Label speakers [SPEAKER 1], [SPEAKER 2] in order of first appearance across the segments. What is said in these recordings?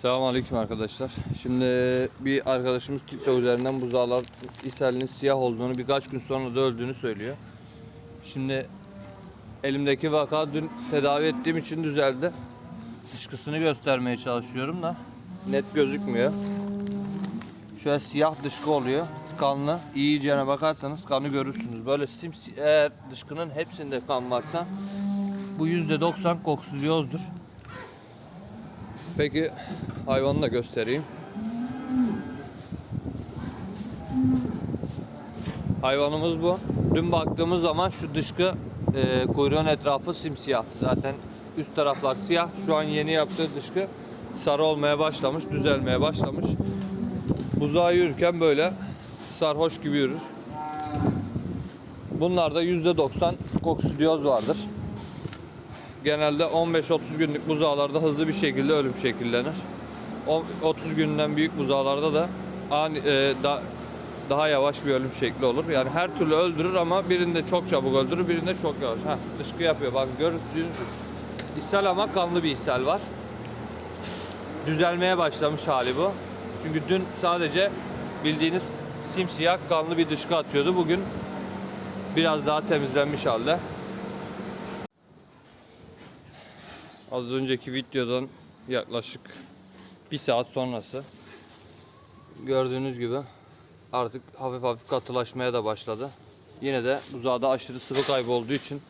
[SPEAKER 1] Selamünaleyküm arkadaşlar. Şimdi bir arkadaşımız TikTok üzerinden buzağlar ishalinin siyah olduğunu birkaç gün sonra da öldüğünü söylüyor. Şimdi elimdeki vaka dün tedavi ettiğim için düzeldi. Dışkısını göstermeye çalışıyorum da net gözükmüyor. Şöyle siyah dışkı oluyor. Kanlı. İyicene bakarsanız kanı görürsünüz. Böyle simsi eğer dışkının hepsinde kan varsa bu %90 koksidiyozdur. Peki hayvanı da göstereyim. Hayvanımız bu. Dün baktığımız zaman şu dışkı e, kuyruğun etrafı simsiyah. Zaten üst taraflar siyah. Şu an yeni yaptığı dışkı sarı olmaya başlamış, düzelmeye başlamış. Buzağı yürürken böyle sarhoş gibi yürür. Bunlarda %90 koksidiyoz vardır genelde 15-30 günlük buzağlarda hızlı bir şekilde ölüm şekillenir. O- 30 günden büyük buzağlarda da ani, e, da, daha yavaş bir ölüm şekli olur. Yani her türlü öldürür ama birinde çok çabuk öldürür, birinde çok yavaş. Heh, dışkı yapıyor. Bak gördüğünüz ishal ama kanlı bir ishal var. Düzelmeye başlamış hali bu. Çünkü dün sadece bildiğiniz simsiyah kanlı bir dışkı atıyordu. Bugün biraz daha temizlenmiş halde. Az önceki videodan yaklaşık bir saat sonrası gördüğünüz gibi artık hafif hafif katılaşmaya da başladı. Yine de buzağda aşırı sıvı kaybı olduğu için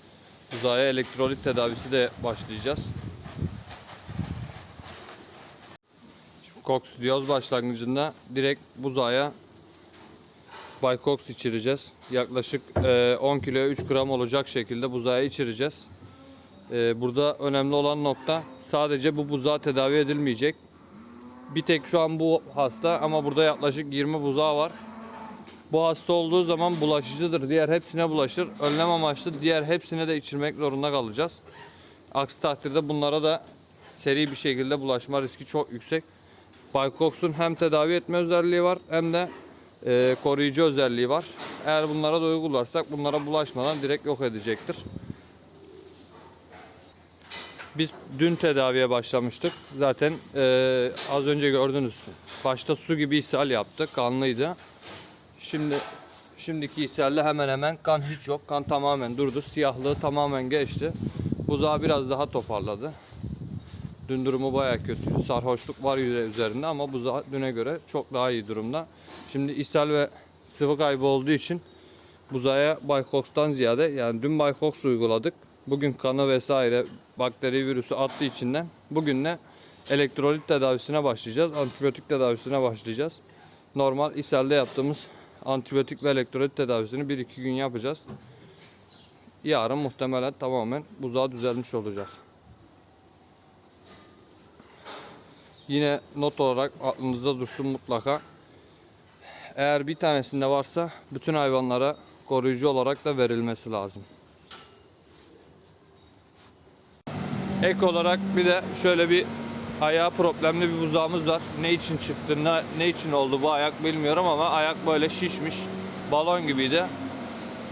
[SPEAKER 1] buzağa elektrolit tedavisi de başlayacağız. Koksidiyoz başlangıcında direkt buzağa Baykoks içireceğiz. Yaklaşık e, 10 kiloya 3 gram olacak şekilde buzağa içireceğiz. Ee, burada önemli olan nokta sadece bu buzağı tedavi edilmeyecek. Bir tek şu an bu hasta ama burada yaklaşık 20 buzağı var. Bu hasta olduğu zaman bulaşıcıdır. Diğer hepsine bulaşır. Önlem amaçlı diğer hepsine de içirmek zorunda kalacağız. Aksi takdirde bunlara da seri bir şekilde bulaşma riski çok yüksek. Baykoks'un hem tedavi etme özelliği var hem de e, koruyucu özelliği var. Eğer bunlara da uygularsak bunlara bulaşmadan direkt yok edecektir. Biz dün tedaviye başlamıştık. Zaten eee, az önce gördünüz. Başta su gibi ishal yaptı. Kanlıydı. Şimdi şimdiki ishalde hemen hemen kan hiç yok. Kan tamamen durdu. Siyahlığı tamamen geçti. Buzağı biraz daha toparladı. Dün durumu baya kötü. Sarhoşluk var üzerinde ama buzağı düne göre çok daha iyi durumda. Şimdi ishal ve sıvı kaybı olduğu için buzağa Baykoks'tan ziyade yani dün Baykoks uyguladık. Bugün kanı vesaire bakteri virüsü attı içinden. Bugün de elektrolit tedavisine başlayacağız. Antibiyotik tedavisine başlayacağız. Normal ishalde yaptığımız antibiyotik ve elektrolit tedavisini 1-2 gün yapacağız. Yarın muhtemelen tamamen buzağı düzelmiş olacak. Yine not olarak aklınızda dursun mutlaka. Eğer bir tanesinde varsa bütün hayvanlara koruyucu olarak da verilmesi lazım. Ek olarak bir de şöyle bir ayağı problemli bir buzağımız var. Ne için çıktı, ne, ne için oldu bu ayak bilmiyorum ama ayak böyle şişmiş, balon gibiydi.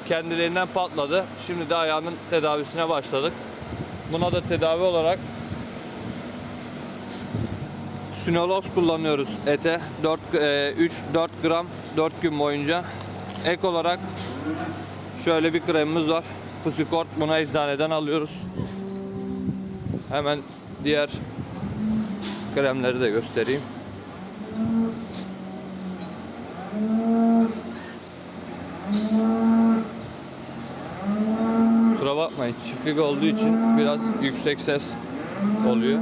[SPEAKER 1] Kendiliğinden patladı. Şimdi de ayağının tedavisine başladık. Buna da tedavi olarak Synoloz kullanıyoruz ete. 4 3-4 gram 4 gün boyunca. Ek olarak şöyle bir kremimiz var. Fusikort bunu eczaneden alıyoruz. Hemen diğer kremleri de göstereyim. Kusura bakmayın çiftlik olduğu için biraz yüksek ses oluyor.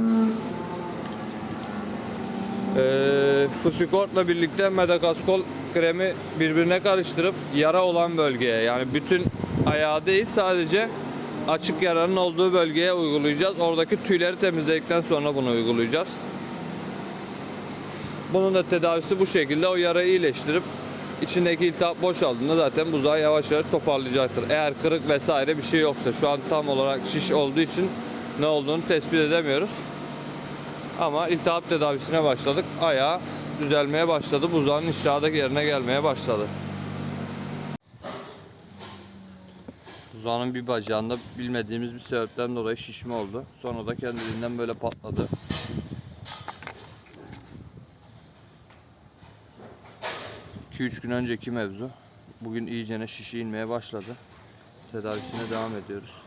[SPEAKER 1] Ee, Fusikort'la birlikte Medakaskol kremi birbirine karıştırıp yara olan bölgeye yani bütün ayağı değil sadece açık yaranın olduğu bölgeye uygulayacağız. Oradaki tüyleri temizledikten sonra bunu uygulayacağız. Bunun da tedavisi bu şekilde o yarayı iyileştirip içindeki iltihap boşaldığında zaten buzağı yavaş yavaş toparlayacaktır. Eğer kırık vesaire bir şey yoksa şu an tam olarak şiş olduğu için ne olduğunu tespit edemiyoruz. Ama iltihap tedavisine başladık. Ayağı düzelmeye başladı. Buzağın iştahı yerine gelmeye başladı. Tuzağının bir bacağında bilmediğimiz bir sebepten dolayı şişme oldu. Sonra da kendiliğinden böyle patladı. İki üç gün önceki mevzu. Bugün iyicene şişi inmeye başladı. Tedavisine devam ediyoruz.